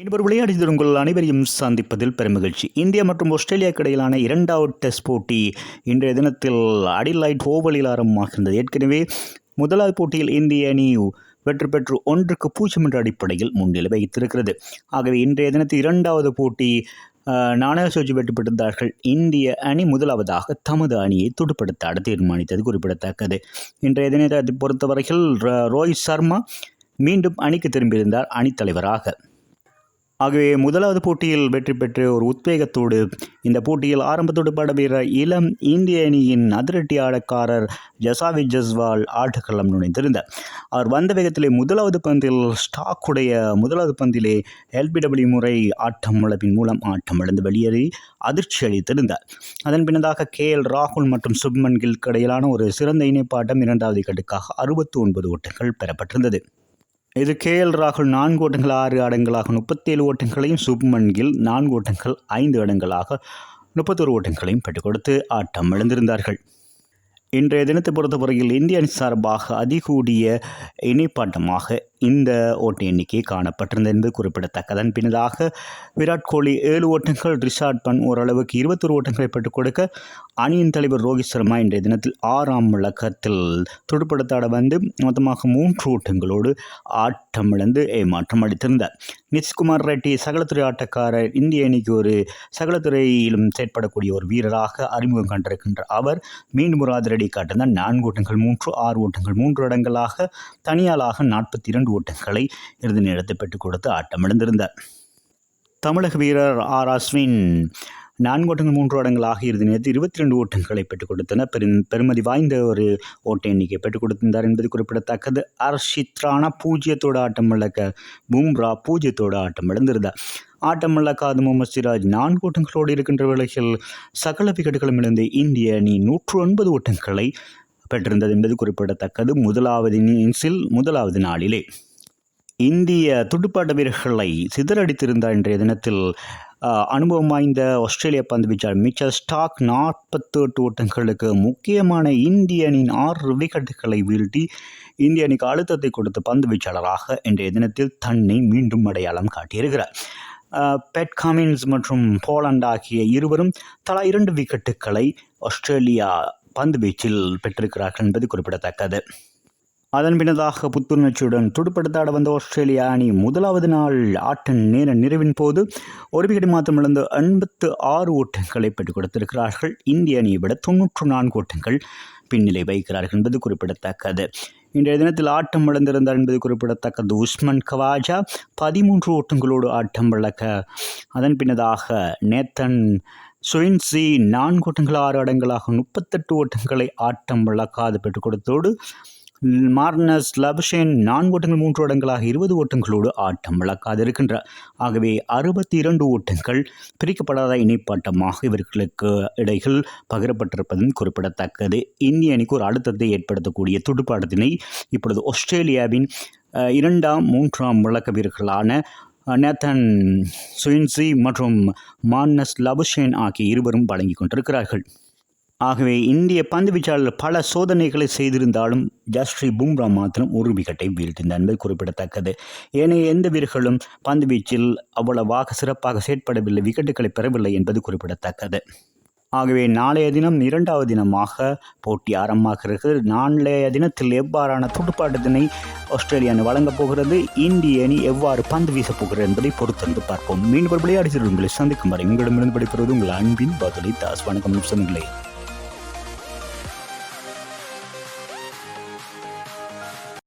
இன்று விளையாடி உங்கள் அனைவரையும் சந்திப்பதில் பெருமகிழ்ச்சி. இந்தியா மற்றும் ஆஸ்திரேலியாவுக்கு இடையிலான இரண்டாவது டெஸ்ட் போட்டி இன்றைய தினத்தில் அடிலைட் ஓவலில் ஆரம்பமாகின்றது. ஏற்கனவே முதலாவது போட்டியில் இந்திய அணி வெற்றி பெற்று ஒன்றுக்கு பூஜ்ஜியம் என்ற அடிப்படையில் முன்னிலை வைத்திருக்கிறது ஆகவே இன்றைய தினத்தில் இரண்டாவது போட்டி நாணய சோஜி வெற்றி பெற்றிருந்தார்கள். இந்திய அணி முதலாவதாக தமது அணியை துடுப்படுத்த தீர்மானித்தது குறிப்பிடத்தக்கது. இன்றைய தினத்தை பொறுத்தவரையில் ரோஹித் சர்மா மீண்டும் அணிக்கு திரும்பியிருந்தார் அணித்தலைவராக ஆகவே முதலாவது போட்டியில் வெற்றி பெற்று ஒரு உத்வேகத்தோடு இந்த போட்டியில் ஆரம்பத்தோடு பட வீரர் இளம் இந்திய அணியின் அதிரட்டி ஆடக்காரர் ஜசாவி ஜஸ்வால் ஆட்டுக்களம் நுழைந்திருந்தார். அவர் வந்த வேகத்திலே முதலாவது பந்தில் ஸ்டாக்குடைய முதலாவது பந்திலே எல்பிடபிள்யூ முறை ஆட்டம் இழப்பின் மூலம் ஆட்டம் இழந்து வெளியேறி அதிர்ச்சி அளித்திருந்தார். அதன் பின்னதாக கே எல் ராகுல் மற்றும் சுப்மன் கில் இடையிலான ஒரு சிறந்த இணைப்பாட்டம் இரண்டாவது கட்டுக்காக அறுபத்தி ஒன்பது ஓட்டங்கள் பெறப்பட்டிருந்தது. இது கே எல் ராகுல் நான்கு ஓட்டங்கள் ஆறு அடங்களாக முப்பத்தேழு ஓட்டங்களையும் சுப்மன் கில் நான்கு ஓட்டங்கள் ஐந்து இடங்களாக முப்பத்தொரு ஓட்டங்களையும் பெற்றுக் கொடுத்து ஆட்டம் இழந்திருந்தார்கள். இன்றைய தினத்தை பொறுத்தவரையில் இந்திய அணி சார்பாக அதிகூடிய இணைப்பாட்டமாக இந்த ஓட்ட எண்ணிக்கை காணப்பட்டிருந்தது என்பது குறிப்பிடத்தக்கதன் பின்னதாக விராட் கோலி ஏழு ஓட்டங்கள் ரிஷாட் பன் ஓரளவுக்கு இருபத்தொரு ஓட்டங்களை பெற்றுக் கொடுக்க அணியின் தலைவர் ரோஹித் சர்மா இன்றைய தினத்தில் ஆறாம் முழக்கத்தில் துடுப்படுத்தாட வந்து மொத்தமாக மூன்று ஓட்டங்களோடு ஆட்டம் இழந்து ஏமாற்றம் அளித்திருந்தார். நிதிஷ்குமார் ரெட்டி சகலத்துறை ஆட்டக்காரர் இந்திய அணிக்கு ஒரு சகலத்துறையிலும் செயற்படக்கூடிய ஒரு வீரராக அறிமுகம் கண்டிருக்கின்ற அவர் மீண்டும் ஒரு ஆதரடி காட்டிருந்தார். நான்கு ஓட்டங்கள் மூன்று ஆறு ஓட்டங்கள் மூன்று இடங்களாக தனியாளாக நாற்பத்தி இரண்டு ஓட்டங்களை இறுதி நேரத்தை பெற்றுக் கொடுத்து ஆட்டமிழந்திருந்தார். தமிழக வீரர் ஆர். அஸ்வின் நான்கு ஓட்டங்கள் மூன்று ஓட்டங்களாக இறுதி நேரத்தில் இருபத்தி ரெண்டு ஓட்டங்களை பெற்றுக் கொடுத்தனர். பெரும் பெருமதி வாய்ந்த ஒரு ஓட்ட எண்ணிக்கை பெற்றுக் கொடுத்திருந்தார் என்பது குறிப்பிடத்தக்கது. அர்ஷித்ரானா பூஜ்ஜியத்தோடு ஆட்டம் இழக்க பும்ரா பூஜ்ஜியத்தோடு ஆட்டம் இழந்திருந்தார் ஆட்டம் இழக்காது முகமது சிராஜ் நான்கு ஓட்டங்களோடு இருக்கின்ற வேளையில் சகல விக்கெட்டுகளும் இழந்து இந்திய அணி நூற்று ஒன்பது ஓட்டங்களை பெற்றிருந்தது என்பது குறிப்பிடத்தக்கது. முதலாவது இன்னிங்ஸில் முதலாவது நாளிலே. இந்திய துடுப்பாட்ட வீரர்களை சிதறடித்திருந்தார் இன்றைய தினத்தில் அனுபவம் வாய்ந்த ஆஸ்திரேலிய பந்து வீச்சாளர் மிச்சல் ஸ்டாக் நாற்பத்தி எட்டு ஓட்டங்களுக்கு முக்கியமான இந்திய அணியின் ஆறு விக்கெட்டுகளை வீழ்த்தி இந்திய அணிக்கு அழுத்தத்தை கொடுத்த பந்து வீச்சாளராக இன்றைய தினத்தில் தன்னை மீண்டும் அடையாளம் காட்டியிருக்கிறார். பெட் காமின்ஸ் மற்றும் போலண்ட் ஆகிய இருவரும் தலா இரண்டு விக்கெட்டுகளை ஆஸ்திரேலியா பந்து வீச்சில் பெற்றிருக்கிறார்கள் என்பது குறிப்பிடத்தக்கது. அதன் பின்னதாக புத்துணர்ச்சியுடன் துடுப்படுத்தாட வந்த ஆஸ்திரேலியா அணி முதலாவது நாள் ஆட்ட நேர நிறைவின் போது ஒரு விக்கெட் மாத்திரம் இழந்து எண்பத்து ஆறு ஓட்டங்களை பெற்றுக் கொடுத்திருக்கிறார்கள். இந்திய அணியை விட தொன்னூற்று நான்கு ஓட்டங்கள் பின்னிலை வைக்கிறார்கள் என்பது குறிப்பிடத்தக்கது. இன்றைய தினத்தில் ஆட்டம் இழந்திருந்தார் என்பது குறிப்பிடத்தக்கது. உஸ்மன் கவாஜா பதிமூன்று ஓட்டங்களோடு ஆட்டம் விளக்க அதன் பின்னதாக நேத்தன் சுயின்சி நான்கு ஓட்டங்கள் ஆறு அடங்களாக முப்பத்தெட்டு ஓட்டங்களை ஆட்டம் விளக்காது பெற்றுக் கொடுத்தோடு மார்னஸ் லபஷேன் நான்கு ஓட்டங்கள் மூன்று ஓட்டங்களாக இருபது ஓட்டங்களோடு ஆட்டம் இருக்கின்றார் ஆகவே அறுபத்தி இரண்டு ஓட்டங்கள் பிரிக்கப்படாத இணைப்பாட்டமாக இவர்களுக்கு இடையில் பகிரப்பட்டிருப்பதும் குறிப்பிடத்தக்கது. இந்திய அணிக்கு ஒரு அழுத்தத்தை ஏற்படுத்தக்கூடிய துடுப்பாட்டத்தினை இப்பொழுது ஆஸ்திரேலியாவின் இரண்டாம் மூன்றாம் விளக்க வீரர்களான நேத்தன் சுயின்சி மற்றும் மான்னஸ் லபுஷேன் ஆகிய இருவரும் வழங்கி கொண்டிருக்கிறார்கள். ஆகவே இந்திய பந்து வீச்சாளர் பல சோதனைகளை செய்திருந்தாலும் ஜஸ்ரீ பும்ரா மாத்திரம் ஒரு விக்கெட்டை வீழ்த்தினார் என்பது குறிப்பிடத்தக்கது. ஏனைய எந்த வீரர்களும் பந்து வீச்சில் அவ்வளவாக சிறப்பாக செயற்படவில்லை விக்கெட்டுகளை பெறவில்லை என்பது குறிப்பிடத்தக்கது. ஆகவே நாளைய தினம் இரண்டாவது தினமாக போட்டி ஆரம்பமாகிறது. நாளைய தினத்தில் எவ்வாறான துடுப்பாட்டத்தினை ஆஸ்திரேலியா வழங்கப் போகிறது? இந்திய அணி எவ்வாறு பந்து வீசப் போகிறது என்பதை பொறுத்திருந்து பார்ப்போம். மீண்டும் விளையாடி உங்களை சந்திக்கும் வரை உங்களிடமிருந்து படிப்பது உங்கள் அன்பின் பதிலை தாஸ். வணக்கம் சொன்னீங்களே